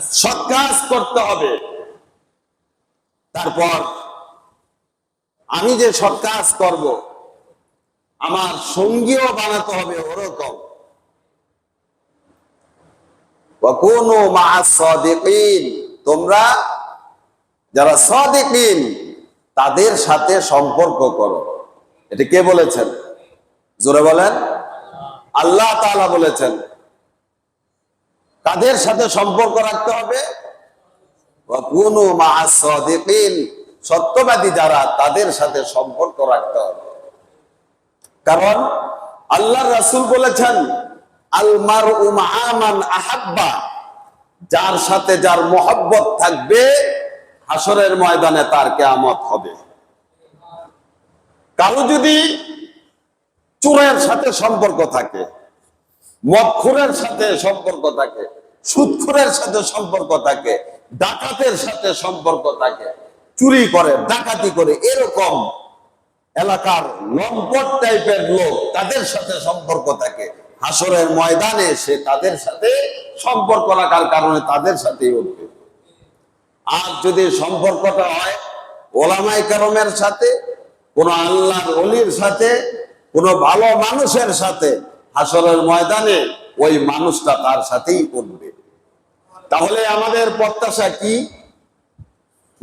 সৎ কাজ করতে হবে। তারপর আমি যে সৎ কাজ করব, আমার সঙ্গীও বানাতে হবে ওরকম। সাদিকিন, তোমরা যারা সাদিকিন, তাদের সাথে সম্পর্ক করো। এটা কে বলেছেন? জোরে বলেন। আল্লাহ বলেছেন। কাদের সাথে সম্পর্ক রাখতে হবে। সত্যবাদী যারা, তাদের সাথে সম্পর্ক রাখতে হবে। কারণ আল্লাহ রাসূল বলেছেন, আল মারউ মা'a আহাব্বা, যার সাথে যার মোহব্বত থাকবে হাসরের ময়দানে তার কেয়ামত হবে। কারও যদি চোরের সাথে সম্পর্ক থাকে মদখুরের সাথে সম্পর্ক থাকে সুদখুরের সাথে সম্পর্ক থাকে, ডাকাতের সাথে সম্পর্ক থাকে, চুরি করে, ডাকাতি করে, এরকম এলাকার লম্পট টাইপের লোক তাদের সাথে সম্পর্ক থাকে। হাসরের ময়দানে সে তাদের সাথে সম্পর্ক রাখার কারণে তাদের সাথেই উঠবে আর যদি সম্পর্কটা হয় ওলামাই কারমের সাথে, কোন আল্লাহর অলির সাথে, কোন ভালো মানুষের সাথে হাসরের ময়দানে ওই মানুষটা তার সাথেই উঠবে তাহলে আমাদের প্রত্যাশা কি?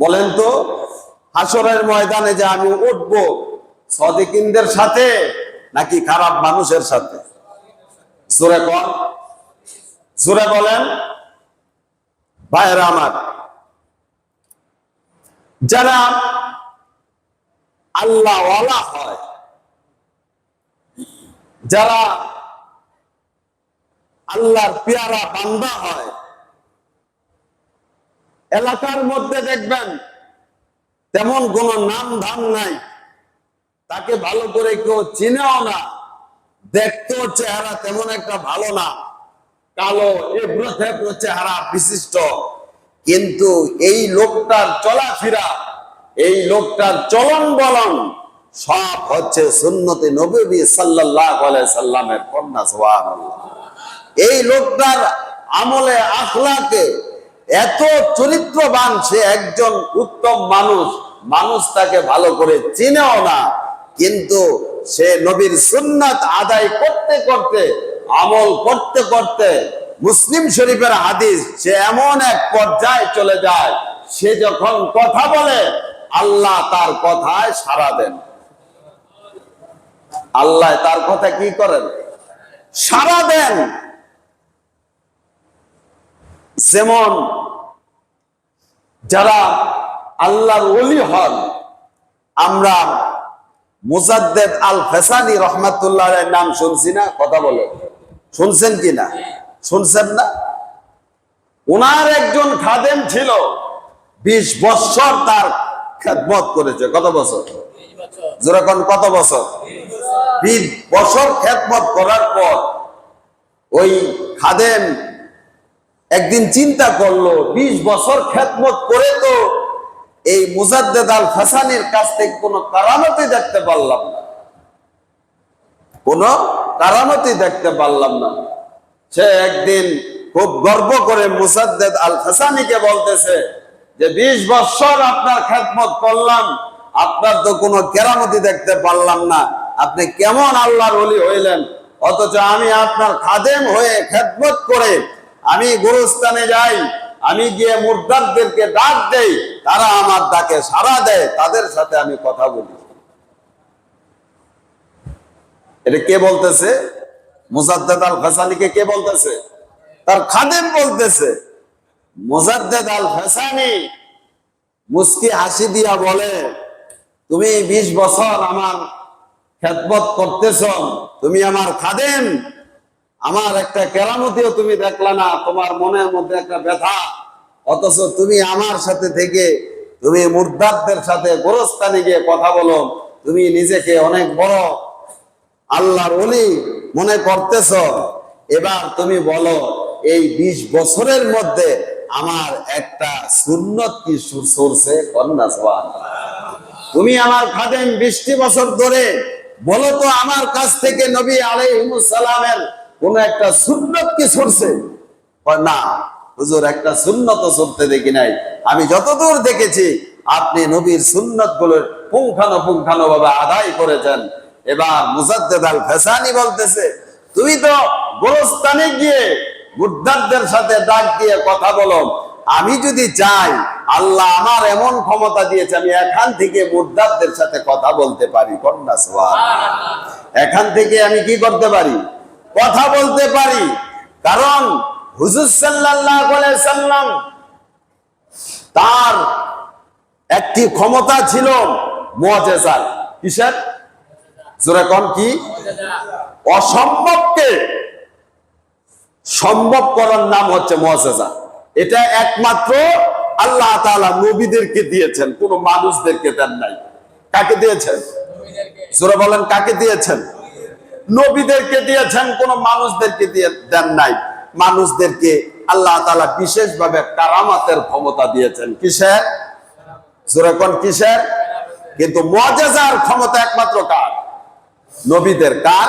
বলেন তো, হাসরের ময়দানে যে আমি উঠবো, সদিকিনদের সাথে নাকি খারাপ মানুষের সাথে? জোরে কন। জোরে বলেন। ভাইরা আমার, যারা আল্লাহ হয়, যারা আল্লাহর পেয়ারা বান্দা হয়। এলাকার মধ্যে দেখবেন, তেমন কোন নাম ধাম নাই। তাকে ভালো করে কেউ চিনেও না। দেখতেও চেহারা তেমন একটা ভালো না। কালো এবড়ো থেবড়ো চেহারা বিশিষ্ট। কিন্তু এই লোকটার চলাফেরা, এই লোকটার চলন বলন সব হচ্ছে সুন্নতি নবী আলাইহি সাল্লামের কন্যা, সুবহানাল্লাহ। এই লোকটার আমলে আখলাকে এত চরিত্রবান সে একজন উত্তম মানুষ মানুষ তাকে ভালো করে চিনেও না। কিন্তু সে নবীর সুন্নাত আদায় করতে করতে, আমল করতে করতে মুসলিম শরীফের হাদিস সে এমন এক পর্যায়ে চলে যায়, সে যখন কথা বলে, আল্লাহ তার কথায় সাড়া দেন। আল্লাহ তার কথা কি করেন? সাড়া দেন। যেমন যারা আল্লাহর ওলি হন, আমরা মুজাদ্দেদ আল ফেসানি রহমাতুল্লাহ নাম শুনছি না? কথা বলে। শুনছেন কি না? শুনছেন না? ওনার একজন খাদেম ছিল, বিশ বছর তার খেদমত করেছে। কত বছর? যেরকম কত বছর? বিশ বছর খেদমত করার পর ওই খাদেম একদিন চিন্তা করল, বিশ বছর খেদমত করে তো এই মুজাদ্দেদ আল ফাসানির কাছ থেকে কোনো কারামতি দেখতে পারলাম না। কোন কারামতি দেখতে পারলাম না। সে একদিন খুব গর্ব করে মুসাদ্দেদ আল ফাসানিকে বলতেছে যে, বিশ বছর আপনার খেদমত করলাম, আপনার তো কোনো কেরামতি দেখতে পারলাম না। আপনি কেমন আল্লাহর অলি হইলেন? অথচ আমি আপনার খাদেম হয়ে খেদমত করে আমি গুরুস্থানে যাই, আমি গিয়ে মুর্দারদেরকে ডাক দেই, তারা আমার ডাকে সাড়া দেয়, তাদের সাথে আমি কথা বলি। এটা কে বলতেছে? মুজাদ্দেদ আল ফাসানিকে কে বলতেছে? তার খাদেম বলতেছে, মুজাদ্দেদ আল ফাসানি মুস্কি হাসি দিয়া বলে, তুমি বিশ বছর আমার খেদমত করতেছ, তুমি আমার খাদেম আমার একটা কেরামতিও তুমি দেখলা না, তোমার মনের মধ্যে একটা ব্যথা। অথচ তুমি আমার সাথে থেকে তুমি মুর্দারদের সাথে গোরস্থানে গিয়ে কথা বলো, তুমি নিজেকে অনেক বড় আল্লাহর অলি মনে করতেছ। এবার তুমি বলো, এই বিশ বছরের মধ্যে আমার একটা সুন্নত কি সরছে কন্যা সোয়ান তুমি আমার খাদেম বৃষ্টি বছর ধরে বলো তো আমার কাছ থেকে নবী আলাইহিমুসালামের কোন একটা সুন্নত কি সরছে? না হুজুর একটা সুন্নত চলতে দেখি নাই। আমি যতদূর দেখেছি আপনি নবীর সুন্নতগুলোর পুঙ্খানো পুঙ্খানো ভাবে আদায় করেছেন। এবার মুজাদ্দেদ আল ফেসানি বলতেছে তুমি তো গোরস্থানে গিয়ে মুদ্দারদের সাথে ডাক দিয়ে কথা বলো। আমি যদি চাই আল্লাহ আমার এমন ক্ষমতা দিয়েছে আমি এখান থেকে মুদ্দারদের সাথে কথা বলতে পারি। কন্যা এখান থেকে আমি কি করতে পারি? কথা বলতে পারি। কারণ হুজুর সাল্লাম তার একটি ক্ষমতা ছিল মুআজিজার কিসের? জোরে কোন কি? অসম্ভবকে সম্ভব করার নাম হচ্ছে মুআজিজা এটা একমাত্র আল্লাহ তাআলা নবীদেরকে দিয়েছেন, কোন মানুষদেরকে দেন নাই। কাকে দিয়েছেন? জোরে বলেন, কাকে দিয়েছেন? নবীদেরকে দিয়েছেন, কোন মানুষদেরকে দিয়ে দেন নাই। মানুষদেরকে আল্লাহ তালা বিশেষভাবে কারামাতের ক্ষমতা দিয়েছেন। কিসের? সুরকন কিসের? কিন্তু মজাজার ক্ষমতা একমাত্র কার? নবীদের কার?